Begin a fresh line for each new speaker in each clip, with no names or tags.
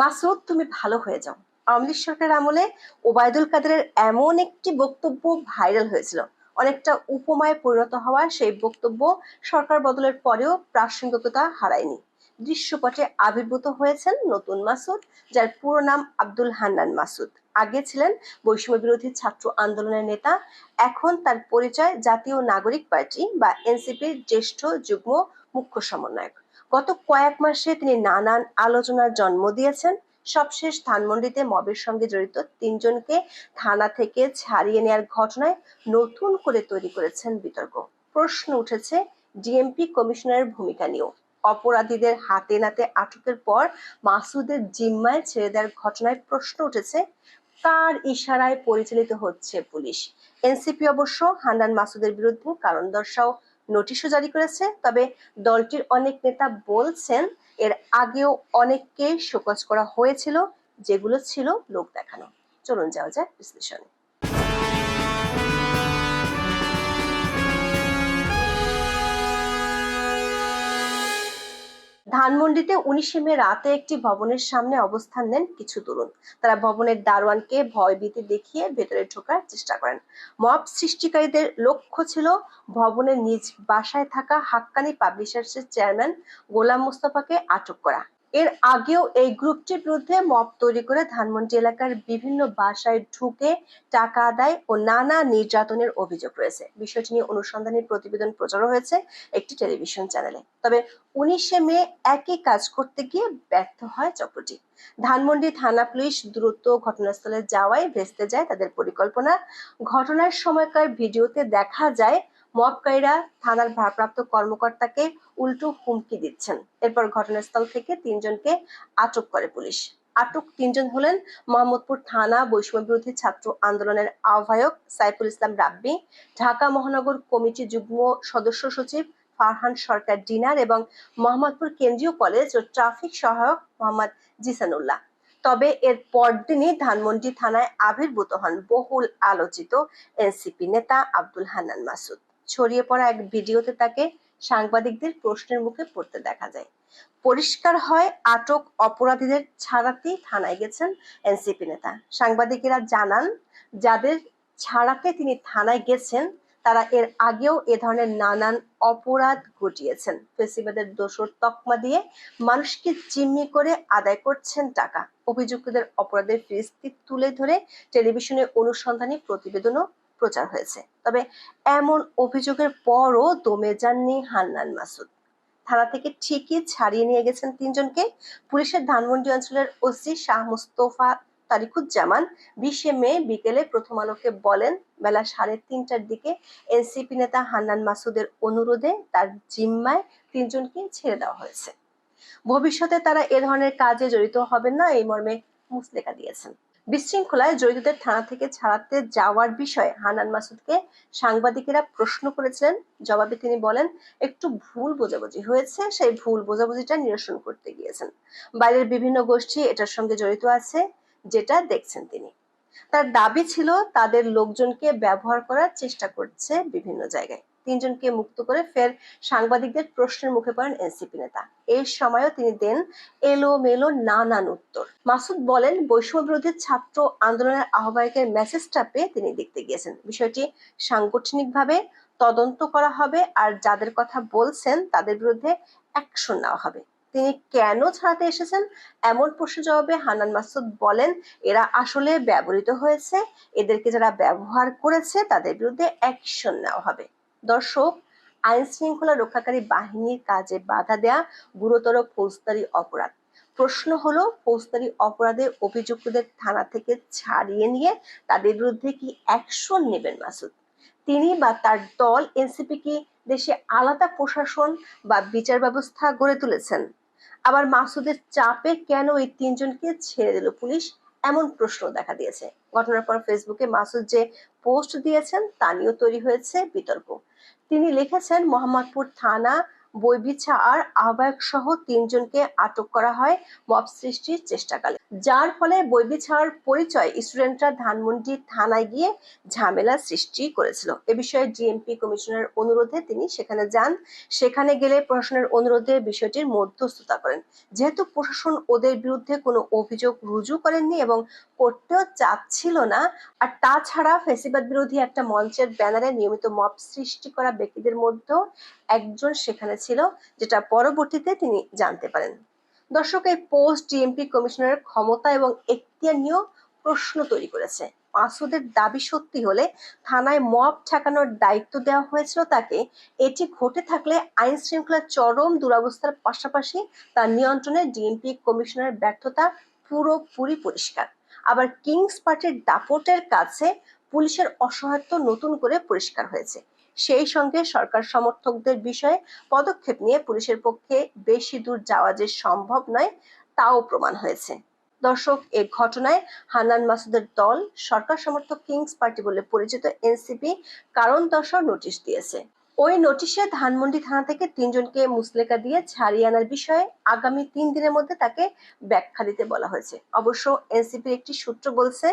মাসুদ তুমি ভালো হয়ে যাও। আওয়ামী লীগ সরকারের আমলে ওবায়দুল কাদেরের এমন একটি বক্তব্য ভাইরাল হয়েছিল। অনেকটা উপমায় পরিণত হওয়া সেই বক্তব্য সরকার বদলের পরেও প্রাসঙ্গিকতা হারায়নি। দৃশ্যপটে আবির্ভূত হয়েছেন নতুন মাসুদ যার পুরো নাম আব্দুল হান্নান মাসুদ আগে ছিলেন বৈষম্য বিরোধী ছাত্র আন্দোলনের নেতা, এখন তার পরিচয় জাতীয় নাগরিক পার্টি বা এনসিপির জ্যেষ্ঠ যুগ্ম মুখ্য সমন্বয়ক। গত কয়েক মাসে তিনি নানান আলোচনার জন্ম দিয়েছেন। সবশেষ ধানমন্ডিতে মবের সঙ্গে জড়িত তিনজনকে থানা থেকে ছাড়িয়ে নেয়ার ঘটনায় নতুন করে তৈরি করেছেন বিতর্ক। প্রশ্ন উঠেছে, ডিএমপি কমিশনারের ভূমিকা নিয়েও। অপরাধীদের হাতে নাতে আটকের পর মাসুদের জিম্মায় ছেড়ে দেওয়ার ঘটনায় প্রশ্ন উঠেছে, কার ইশারায় পরিচালিত হচ্ছে পুলিশ? এনসিপি অবশ্য হান্নান মাসুদের বিরুদ্ধে কারণ দর্শাও নোটিশও জারি করেছে, তবে দলটির অনেক নেতা বলছেন এর আগেও অনেককে শোকজ করা হয়েছিল, যেগুলো ছিল লোক দেখানো। চলুন যাওয়া যাক বিশ্লেষণে। ধানমন্ডিতে উনিশে মে রাতে একটি ভবনের সামনে অবস্থান নেন কিছু তরুণ। তারা ভবনের দারোয়ানকে ভয়ভীতি দেখিয়ে ভেতরে ঢোকার চেষ্টা করেন। মব সৃষ্টিকারীদের লক্ষ্য ছিল ভবনের নিজ বাসায় থাকা হাক্কানি পাবলিশার্সের চেয়ারম্যান গোলাম মোস্তফাকে আটক করা। এর আগেও এই গ্রুপটির বিরুদ্ধে মব তৈরি করে ধানমন্ডি এলাকার বিভিন্ন বাসায় ঢুকে টাকা আদায় ও নানা নির্যাতনের অভিযোগ রয়েছে। বিষয়টি নিয়ে অনুসন্ধানী প্রতিবেদন প্রচার হয়েছে একটি টেলিভিশন চ্যানেলে। তবে উনিশে মে একই কাজ করতে গিয়ে ব্যর্থ হয় চক্রটি। ধানমন্ডি থানা পুলিশ দ্রুত ঘটনাস্থলে যাওয়ায় ভেস্তে যায় তাদের পরিকল্পনা। ঘটনার সময়কার ভিডিওতে দেখা যায় মবকারীরা থানার ভারপ্রাপ্ত কর্মকর্তাকে উল্টো হুমকি দিচ্ছেন। এরপর ঘটনাস্থল থেকে তিনজনকে আটক করে পুলিশ। আটক তিনজন হলেন মোহাম্মদপুর থানা বৈষম্য বিরোধী ছাত্র আন্দোলনের আহ্বায়ক সাইফুল ইসলাম রাব্বি, ঢাকা মহানগর কমিটি যুগ্ম সদস্য সচিব ফারহান সরকার ডিনার এবং মোহাম্মদপুর কেন্দ্রীয় কলেজ ও ট্রাফিক সহায়ক মোহাম্মদ জিসানুল্লাহ। তবে এর পরদিনই ধানমন্ডি থানায় আবির্ভূত হন বহুল আলোচিত এনসিপি নেতা আব্দুল হান্নান মাসুদ। ছড়িয়ে পড়া এক ভিডিওতে তাকে সাংবাদিকদের প্রশ্নের মুখে পড়তে দেখা যায়। পরিষ্কার হয় আটক অপরাধীদের ছাড়াতেই থানায় গেছেন এনসিপি নেতা। সাংবাদিকেরা জানান, যাদের ছাড়াতে তিনি থানায় গেছেন, তারা এর আগেও এ ধরনের নানান অপরাধ ঘটিয়েছেন। ফেসিবাদের দোষর তকমা দিয়ে মানুষকে জিম্মি করে আদায় করছেন টাকা। অভিযুক্তদের অপরাধের ফিরিস্তি তুলে ধরে টেলিভিশনে অনুসন্ধানী প্রতিবেদনও প্রচার হয়েছে। তবে এমন অভিযোগের পরও দমে যাননি হান্নান মাসুদ। থানা থেকে ঠিকই ছাড়িয়ে নিয়ে গেছেন তিনজনকে। পুলিশের ধানমন্ডি অঞ্চলের ওসি শাহ মুস্তফা তারিকুজ্জামান বিশে মে বিকেলে প্রথম আলোকে বলেন, বেলা সাড়ে তিনটার দিকে এনসিপি নেতা হান্নান মাসুদের অনুরোধে তার জিম্মায় তিনজনকে ছেড়ে দেওয়া হয়েছে। ভবিষ্যতে তারা এ ধরনের কাজে জড়িত হবেন না, এই মর্মে মুসলেকা দিয়েছেন। বিশৃঙ্খলায় জড়িতদের থানা থেকে ছাড়াতে যাওয়ার বিষয়ে হানান মাসুদকে সাংবাদিকেরা প্রশ্ন করেছিলেন। জবাবে তিনি বলেন, একটু ভুল বোঝাবুঝি হয়েছে, সেই ভুল বোঝাবুঝিটা নিরসন করতে গিয়েছেন। বাইরের বিভিন্ন গোষ্ঠী এটার সঙ্গে জড়িত আছে, যেটা দেখছেন তিনি। তার দাবি ছিল, তাদের লোকজনকে ব্যবহার করার চেষ্টা করছে বিভিন্ন জায়গায়। তিনজনকে মুক্ত করে ফের সাংবাদিকদের প্রশ্নের মুখে পড়েন এনসিপি নেতা। এই সময়ও তিনি দেন এলো মেলো নানান উত্তর। মাসুদ বলেন বৈষম্য বিরোধী ছাত্র আন্দোলনের আহ্বায়কের মেসেজটা পেয়ে তিনি দেখতে গিয়েছেন। বিষয়টি সাংগঠনিকভাবে তদন্ত করা হবে আর যাদের কথা বলছেন তাদের বিরুদ্ধে অ্যাকশন নেওয়া হবে। তিনি কেন ছাড়াতে এসেছেন? এমন প্রশ্ন জবাবে হানান মাসুদ বলেন, এরা আসলে ব্যবহৃত হয়েছে, এদেরকে যারা ব্যবহার করেছে তাদের বিরুদ্ধে অ্যাকশন নেওয়া হবে। দর্শক, আইন শৃঙ্খলা রক্ষাকারী বাহিনীর কাজে বাধা দেয়া গুরুতর ফৌজদারি অপরাধ। প্রশ্ন হলো, ফৌজদারি অপরাধে অভিযুক্তদের থানা থেকে ছাড়িয়ে নিয়ে তাদের বিরুদ্ধে কি অ্যাকশন নেবেন মাসুদ? তিনি বা তার দল এনসিপি কি দেশে আলাদা প্রশাসন বা বিচার ব্যবস্থা গড়ে তুলেছেন? আবার মাসুদের চাপে কেন এই তিনজনকে ছেড়ে দিল পুলিশ? এমন প্রশ্ন দেখা দিয়েছে। ঘটনার পর ফেসবুকে মাসুদ যে পোস্ট দিয়েছেন তা নিয়েও তৈরি হয়েছে বিতর্ক। তিনি লিখেছেন মোহাম্মদপুর থানা বৈবিছা আর আহ্বায়ক সহ তিনজনকে আটক করা হয় মব সৃষ্টির চেষ্টাকালে। যার ফলে বৈবিছার পরিচয় স্টুডেন্টরা ধানমন্ডি থানায় গিয়ে ঝামেলা সৃষ্টি করেছিল। এ বিষয়ে ডিএমপি কমিশনের অনুরোধে তিনি সেখানে যান। সেখানে গেলে প্রশাসনের অনুরোধে বিষয়টির মধ্যস্থতা করেন। যেহেতু প্রশাসন ওদের বিরুদ্ধে কোনো অভিযোগ রুজু করেননি এবং করতেও চাচ্ছিল না, আর তাছাড়া ফেসিবাদ বিরোধী একটা মঞ্চের ব্যানারে নিয়মিত মব সৃষ্টি করা ব্যক্তিদের মধ্যেও একজন সেখানে ছিল যেটা পরবর্তীতে তিনি জানতে পারেন। দর্শক এই পোস্ট ডিএমপি কমিশনের ক্ষমতা এবং এখতিয়ার নিয়েও প্রশ্ন তৈরি করেছে। মাসুদের দাবি সত্যি হলে থানায় মব ঠেকানোর দায়িত্ব দেওয়া হয়েছিল তাকে। এটি ঘটে থাকলে আইন শৃঙ্খলার চরম দুরবস্থার পাশাপাশি তার নিয়ন্ত্রণে ডিএমপি কমিশনের ব্যর্থতা পুরোপুরি পরিষ্কার। আবার কিংস পার্টির দাপটের কাছে পুলিশের অসহায়ত্ব নতুন করে পরিষ্কার হয়েছে। সেই সঙ্গে সরকার সমর্থকদের বিষয়ে পদক্ষেপ নিয়ে পুলিশের পক্ষে বেশি দূর যাওয়া যে সম্ভব নয়, তাও প্রমাণ হয়েছে। দর্শক, এ ঘটনায় হান্নান মাসুদের দল, সরকার সমর্থক কিংস পার্টি বলে পরিচিত এনসিপি কারণ দর্শার নোটিশ দিয়েছে। ওই নোটিশে ধানমন্ডি থানা থেকে তিনজনকে মুসলেকা দিয়ে ছাড়িয়ে আনার বিষয়ে আগামী তিন দিনের মধ্যে তাকে ব্যাখ্যা দিতে বলা হয়েছে। অবশ্য এনসিপির একটি সূত্র বলছে,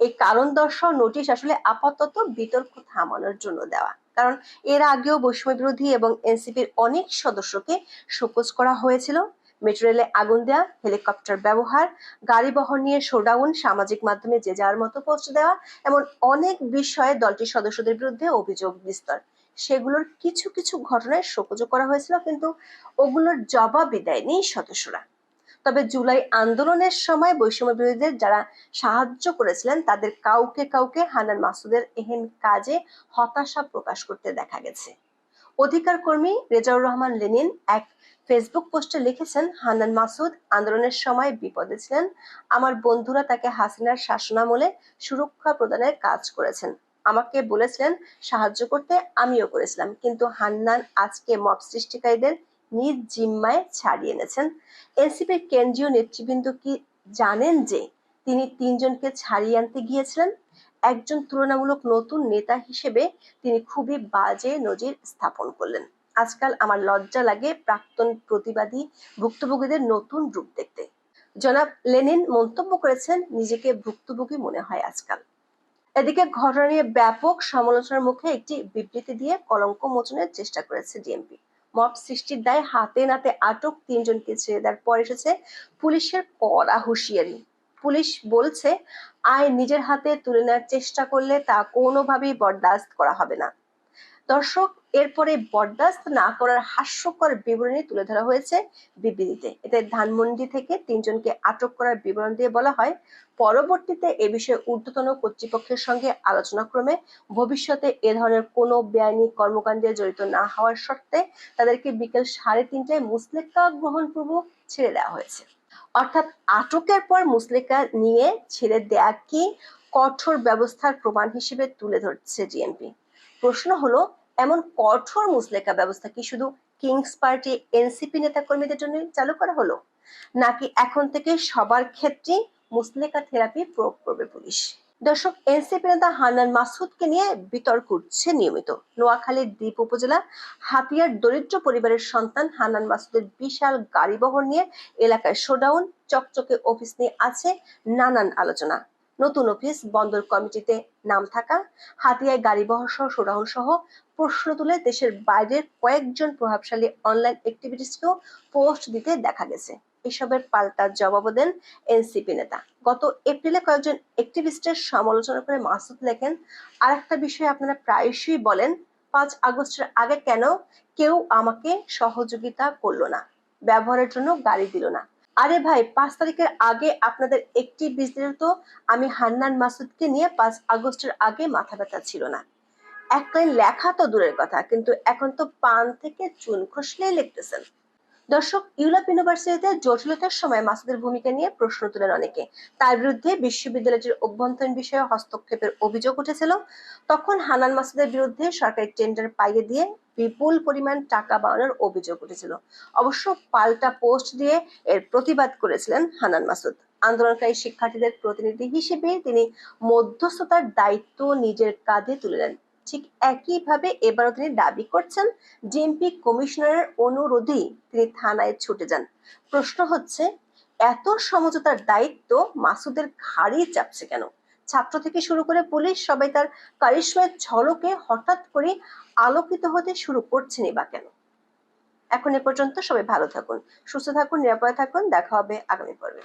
এই কারণ দর্শাও নোটিশ আসলে আপাতত বিতর্ক থামানোর জন্য দেওয়া। কারণ এর আগেও বৈষম্য বিরোধী এবং এনসিপির অনেক সদস্যকে শোকজ করা হয়েছিল। মেট্রো রেলে আগুন দেওয়া হেলিকপ্টার ব্যবহার, গাড়ি বহন নিয়ে শোডাউন, সামাজিক মাধ্যমে যে যার মতো পোস্ট দেওয়া, এমন অনেক বিষয়ে দলটির সদস্যদের বিরুদ্ধে অভিযোগ বিস্তার। সেগুলোর কিছু কিছু ঘটনায় শোকজ করা হয়েছিল, কিন্তু ওগুলোর জবাবই দেয়নি সদস্যরা। তবে জুলাই আন্দোলনের সময় বৈষম্য বিরোধীদের যারা সাহায্য করেছিলেন, তাদের কাউকে কাউকে হানান মাসুদের এহেন কাজে হতাশা প্রকাশ করতে দেখা গেছে। অধিকার কর্মী রেজাউর রহমান লেনিন এক ফেসবুক পোস্টে লিখেছেন হান্নান মাসুদ আন্দোলনের সময় বিপদে ছিলেন। আমার বন্ধুরা তাকে হাসিনার শাসনামলে সুরক্ষা প্রদানের কাজ করেছেন। আমাকে বলেছিলেন সাহায্য করতে, আমিও করেছিলাম। কিন্তু হান্নান আজকে মব সৃষ্টিকারীদের নিজ জিম্মায় ছাড়িয়ে এনেছেন। এনসিপির কেন্দ্রীয় নেতৃবৃন্দ কি জানেন যে তিনি তিনজনকে ছাড়িয়ে আনতে গিয়েছিলেন? একজন তুলনামূলক নতুন নেতা হিসেবে তিনি খুবই বাজে নজির স্থাপন করলেন। আজকাল আমার লজ্জা লাগে প্রাক্তন প্রতিবাদী ভুক্তভোগীদের নতুন রূপ দেখতে। জনাব লেনিন মন্তব্য করেছেন, নিজেকে ভুক্তভোগী মনে হয় আজকাল। এদিকে ঘটনা নিয়ে ব্যাপক সমালোচনার মুখে একটি বিবৃতি দিয়ে কলঙ্ক মোচনের চেষ্টা করেছে ডিএমপি। মব সৃষ্টির দায়ে হাতে নাতে আটক তিনজনকে ছেড়ে দেওয়ার পর এসেছে পুলিশের কড়া হুঁশিয়ারি। পুলিশ বলছে, আয় নিজের হাতে তুলে নেওয়ার চেষ্টা করলে তা কোনোভাবেই বরদাস্ত করা হবে না। দর্শক, এরপরে বরদাস্ত না করার হাস্যকর বিবরণী তুলে ধরা হয়েছে বিবৃতিতে। এতে ধানমন্ডি থেকে তিনজনকে আটক করার বিবরণ দিয়ে বলা হয়, পরবর্তীতে এ বিষয়ে ঊর্ধ্বতন কর্তৃপক্ষের সঙ্গে আলোচনা ক্রমে ভবিষ্যতে এ ধরনের কোনো বেআইনি কর্মকাণ্ডে জড়িত না হওয়ার শর্তে তাদেরকে বিকেল সাড়ে তিনটায় মুসলেকা গ্রহণপূর্বক ছেড়ে দেওয়া হয়েছে। অর্থাৎ আটকের পর মুসলেকা নিয়ে ছেড়ে দেয়া কি কঠোর ব্যবস্থার প্রমাণ হিসেবে তুলে ধরছে ডিএমপি প্রশ্ন হলো, এমন কঠোর মুসলেকা ব্যবস্থা কি শুধু কিংস পার্টি, এনসিপি নেতাকর্মীদের জন্য চালু করা হলো? নাকি এখন থেকে সবার ক্ষেত্রে মুসলেকা থেরাপি প্রয়োগ করবে পুলিশ? দর্শক, এনসিপি নেতা হান্নান মাসুদকে নিয়ে বিতর্ক উঠছে নিয়মিত। নোয়াখালীর দ্বীপ উপজেলা হাতিয়ার দরিদ্র পরিবারের সন্তান হান্নান মাসুদের বিশাল গাড়ি বহর নিয়ে এলাকায় শোডাউন, চকচকে অফিস নিয়ে আছে নানান আলোচনা। নতুন অফিস বন্দর কমিটিতে নাম থাকা, হাতিয়ায় গাড়ি বহর সহ শোডাউন সহ প্রশ্ন তুলে দেশের বাইরের কয়েকজন প্রভাবশালী অনলাইন অ্যাক্টিভিটিসকেও পোস্ট দিতে দেখা গেছে। এসবের পাল্টা জবাব দেন এনসিপি নেতা। গত এপ্রিলে কয়েকজন অ্যাক্টিভিস্টের সমালোচনা করে মাসুদ লেখেন আর একটা বিষয় আপনারা প্রায়শই বলেন, পাঁচ আগস্টের আগে কেন কেউ আমাকে সহযোগিতা করল না, ব্যবহারের জন্য গাড়ি দিল না আরে ভাই, পাঁচ তারিখের আগে আপনাদের একটি বিজনেস তো আমি হান্নান মাসুদকে নিয়ে পাঁচ আগস্টের আগে মাথা ব্যথা ছিল না। এক লাইন লেখা তো দূরের কথা, কিন্তু এখন তো পান থেকে চুন খসলেই লিখতেছেন। দর্শক, ইউরোপ ইউনিভার্সিটিতে জটিলতার সময় মাসুদের ভূমিকা নিয়ে প্রশ্ন তুলেন অনেকে। তার বিরুদ্ধে বিশ্ববিদ্যালয়টির অভ্যন্তরীণ বিষয়ে হস্তক্ষেপের অভিযোগ উঠেছিল। তখন হানান মাসুদের বিরুদ্ধে সরকারি টেন্ডার পাইয়ে দিয়ে বিপুল পরিমাণ টাকা বাড়ানোর অভিযোগ উঠেছিল। অবশ্য পাল্টা পোস্ট দিয়ে এর প্রতিবাদ করেছিলেন হানান মাসুদ। আন্দোলনকারী শিক্ষার্থীদের প্রতিনিধি হিসেবে তিনি মধ্যস্থতার দায়িত্ব নিজের কাঁধে তুলে নেন। ঠিক একইভাবে এবারও তিনি দাবি করছেন ডিএমপি কমিশনারের অনুরোধেই তিনি থানায় ছুটে যান। প্রশ্ন হচ্ছে, এত সমঝোতার দায়িত্ব মাসুদের ঘাড়েই চাপছে কেন? ছাত্র থেকে শুরু করে পুলিশ সবাই তার কারিশ্মের ঝলকে হঠাৎ করে আলোকিত হতে শুরু করছেনই বা কেন? এখন এ পর্যন্ত সবাই ভালো থাকুন, সুস্থ থাকুন, নিরাপদে থাকুন, দেখা হবে আগামী পর্বে।